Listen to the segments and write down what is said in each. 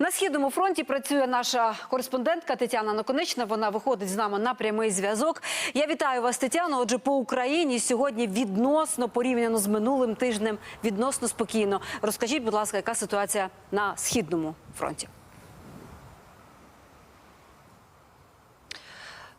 На східному фронті працює наша кореспондентка Тетяна Наконечна. Вона виходить з нами на прямий зв'язок. Я вітаю вас, Тетяно. Отже, по Україні сьогодні відносно порівняно з минулим тижнем відносно спокійно. Розкажіть, будь ласка, яка ситуація на східному фронті?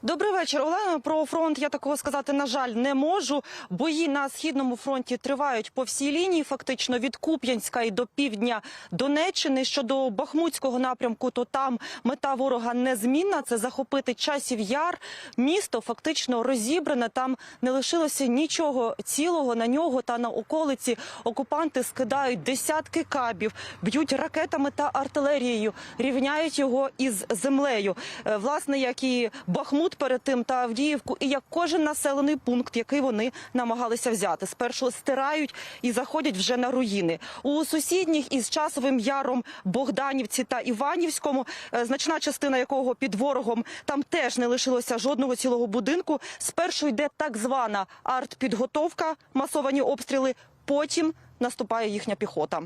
Добрий вечір, Олена. Про фронт я такого сказати, на жаль, не можу. Бої на східному фронті тривають по всій лінії, фактично від Куп'янська і до півдня Донеччини. Щодо Бахмутського напрямку, то там мета ворога незмінна. Це захопити часів яр. Місто фактично розібране. Там не лишилося нічого цілого на нього та на околиці. Окупанти скидають десятки кабів, б'ють ракетами та артилерією, рівняють його із землею. Е, Власне, як і Бахмут перед тим та Авдіївку, і як кожен населений пункт, який вони намагалися взяти. Спершу стирають і заходять вже на руїни. У сусідніх із часовим яром Богданівці та Іванівському, е, значна частина якого під ворогом там теж не лишилося жодного цілого будинку. Спершу йде так звана артпідготовка, масовані обстріли. Потім наступає їхня піхота.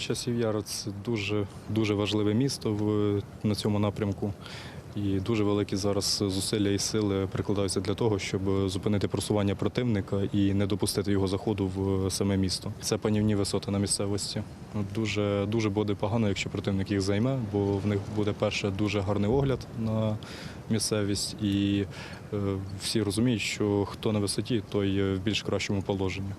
Часів Яр це дуже дуже важливе місто в на цьому напрямку. І дуже великі зараз зусилля і сили прикладаються для того, щоб зупинити просування противника і не допустити його заходу в саме місто. Це панівні висоти на місцевості. Дуже дуже буде погано, якщо противник їх займе, бо в них буде перше дуже гарний огляд на місцевість, і е, всі розуміють, що хто на висоті, той в більш кращому положенні.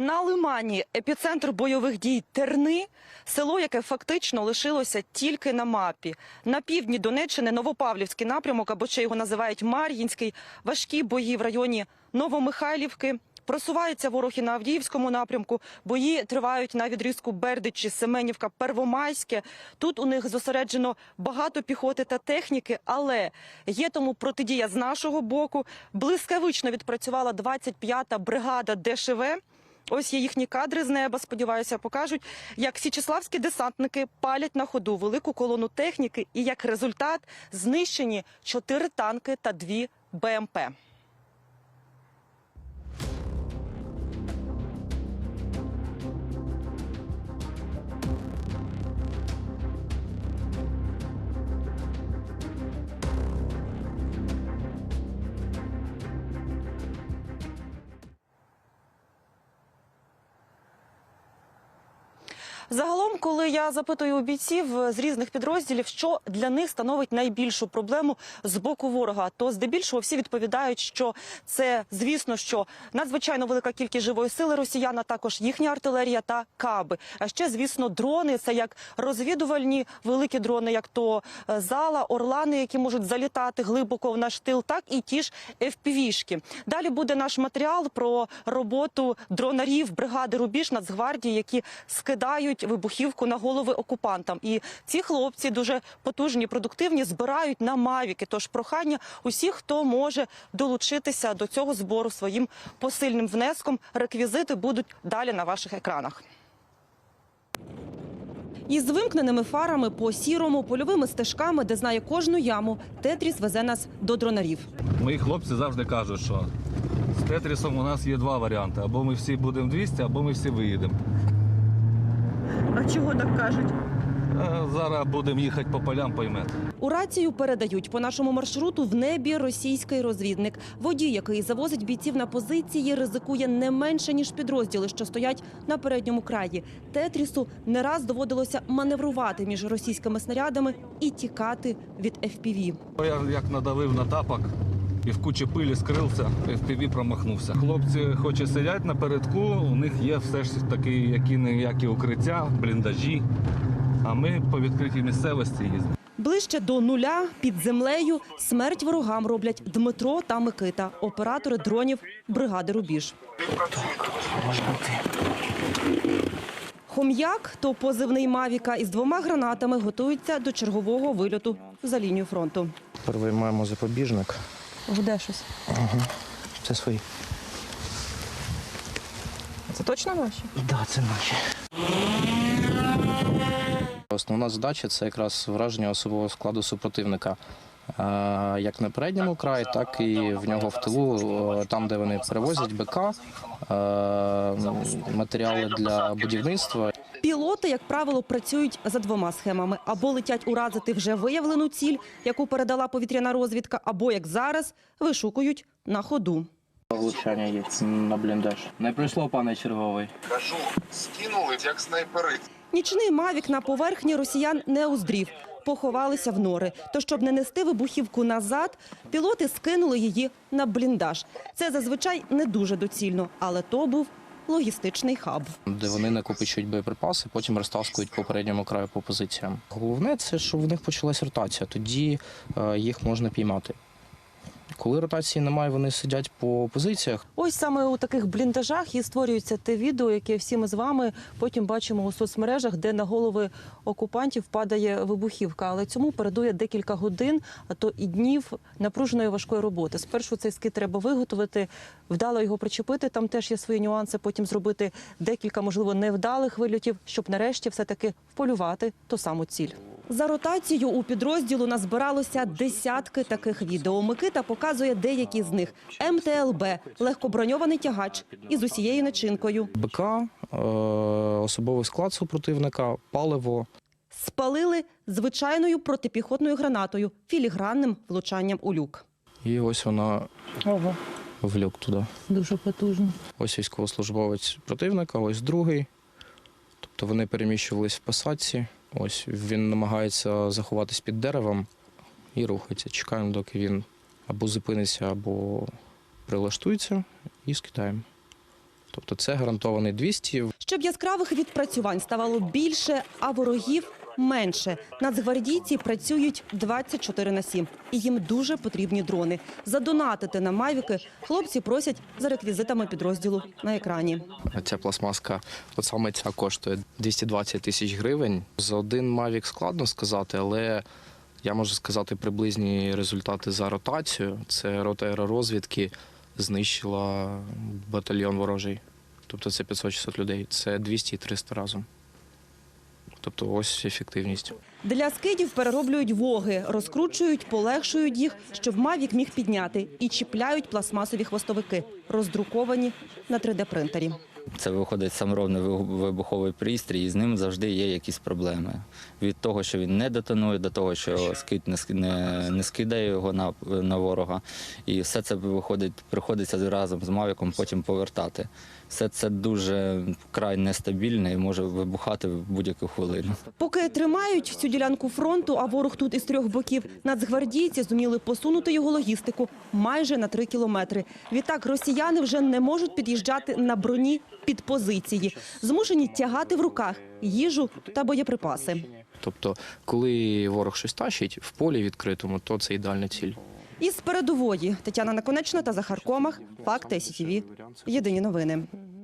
На Лимані епіцентр бойових дій Терни, село, яке фактично лишилося тільки на мапі. На півдні Донеччини Новопавлівський напрямок, або ще його називають Мар'їнський, важкі бої в районі Новомихайлівки. Просувається ворог і на Авдіївському напрямку. Бої тривають на відрізку Бердичі, Семенівка, Первомайське. Тут у них зосереджено багато піхоти та техніки, але є тому протидія з нашого боку. Блискавично відпрацювала 25-та бригада ДШВ. Ось є їхні кадри з неба. Сподіваюся, покажуть, як січеславські десантники палять на ходу велику колону техніки, і як результат знищені чотири танки та дві БМП. Загалом, коли я запитую у бійців е, з різних підрозділів, що для них становить найбільшу проблему з боку ворога, то здебільшого всі відповідають, що це, звісно, що надзвичайно велика кількість живої сили росіян, а також їхня артилерія та каби. А ще, звісно, дрони це як розвідувальні великі дрони, як то е, зала, орлани, які можуть залітати глибоко в наш тил, так і ті ж FPV-шки. Далі буде наш матеріал про роботу дронарів бригади Рубіж Нацгвардії, які скидають вибухівку на голови окупантам. І ці хлопці дуже потужні, продуктивні, збирають на мавіки. Тож прохання усіх, хто може долучитися до цього збору своїм посильним внеском. Реквізити будуть далі на ваших екранах. Із вимкненими фарами по сірому, польовими стежками, де знає кожну яму, Тетріс везе нас до дронарів. Мої хлопці завжди кажуть, що з Тетрісом у нас є два варіанти: або ми всі будемо 200, або ми всі виїдемо. А чого так кажуть? Зараз будемо їхати по полям, поймете. У рацію передають по нашому маршруту в небі російський розвідник. Водій, який завозить бійців на позиції, ризикує не менше ніж підрозділи, що стоять на передньому краї. Тетрісу не раз доводилося маневрувати між російськими снарядами і тікати від FPV. Я як надавив на тапок і в кучі пилі скрився, FPV промахнувся. Хлопці, хоч і сидять напередку, у них є все ж таки які ніякі укриття, бліндажі. А ми по відкритій місцевості їздимо. Ближче до нуля під землею смерть ворогам роблять Дмитро та Микита, оператори дронів бригади Рубіж. Хом'як, то позивний Мавіка із двома гранатами готується до чергового вильоту за лінію фронту. Перший маємо запобіжник. Де щось? Це свої. Це точно наші? Да, це наші. Основна задача це якраз враження особового складу супротивника. Е, Як на передньому краї, так і в нього в тилу, е, там, де вони перевозять БК, е, матеріали для будівництва. Пілоти, як правило, працюють за двома схемами: або летять уразити вже виявлену ціль, яку передала повітряна розвідка, або як зараз вишукують на ходу. Влучання є на бліндаж. Не прийшло, пане черговий. Кажу, скинули, як снайпери. Нічний мавік на поверхні росіян не уздрів. Поховалися в нори. То, щоб не нести вибухівку назад, пілоти скинули її на бліндаж. Це зазвичай не дуже доцільно, але то був логістичний хаб. де вони накопичують боєприпаси, потім розтаскують по передньому краю по позиціям. Головне це, що в них почалась ротація, тоді е, їх можна піймати. Коли ротації немає, вони сидять по позиціях. Ось саме у таких бліндажах і створюється те відео, яке всі ми з вами потім бачимо у соцмережах, де на голови окупантів падає вибухівка. Але цьому передує декілька годин, а то і днів напруженої важкої роботи. Спершу цей скид треба виготовити, вдало його причепити. Там теж є свої нюанси. Потім зробити декілька, можливо, невдалих вильотів, щоб нарешті все таки вполювати ту саму ціль. За ротацію у підрозділу назбиралося десятки таких відео. Микита показує деякі з них. МТЛБ – легкоброньований тягач із усією начинкою. БК, е, особовий склад супротивника, паливо. Спалили звичайною протипіхотною гранатою, філігранним влучанням у люк. І ось вона Ого, в люк туди. дуже потужно. Ось військовослужбовець противника, ось другий. Тобто вони переміщувались в посадці. Ось він намагається заховатись під деревом і рухається. Чекаємо, доки він або зупиниться, або прилаштується, і скидаємо. Тобто це гарантований 200. Щоб яскравих відпрацювань ставало більше, а ворогів менше. Нацгвардійці працюють 24 на 7. І їм дуже потрібні дрони. Задонатити на Мавіки хлопці просять за реквізитами підрозділу на екрані. Ця пластмаска, от саме ця коштує 220 тисяч гривень. За один Mavic складно сказати, але я можу сказати приблизні результати за ротацію. Це рота аеророзвідки знищила батальйон ворожий. Тобто це 500-600 людей. Це 200 і 300 разом. Тобто ось ефективність. Для скидів перероблюють воги, розкручують, полегшують їх, щоб Мавік міг підняти, і чіпляють пластмасові хвостовики, роздруковані на 3D-принтері. Це виходить саморобний вибух- вибуховий пристрій, і з ним завжди є якісь проблеми. Від того, що він не детонує, до того, що скид не, ски- не, не скидає його на, на ворога. І все це виходить, приходиться разом з Мавіком потім повертати. Все це дуже край нестабільне і може вибухати в будь-яку хвилину. Поки тримають цю ділянку фронту, а ворог тут із трьох боків, нацгвардійці зуміли посунути його логістику майже на три кілометри. Відтак росіяни вже не можуть під'їжджати на броні під позиції, змушені тягати в руках їжу та боєприпаси. Тобто, коли ворог щось тащить в полі відкритому, то це ідеальна ціль. Із передової Тетяна Наконечна та Захар Комах. Факти СІТІВІ. Єдині новини.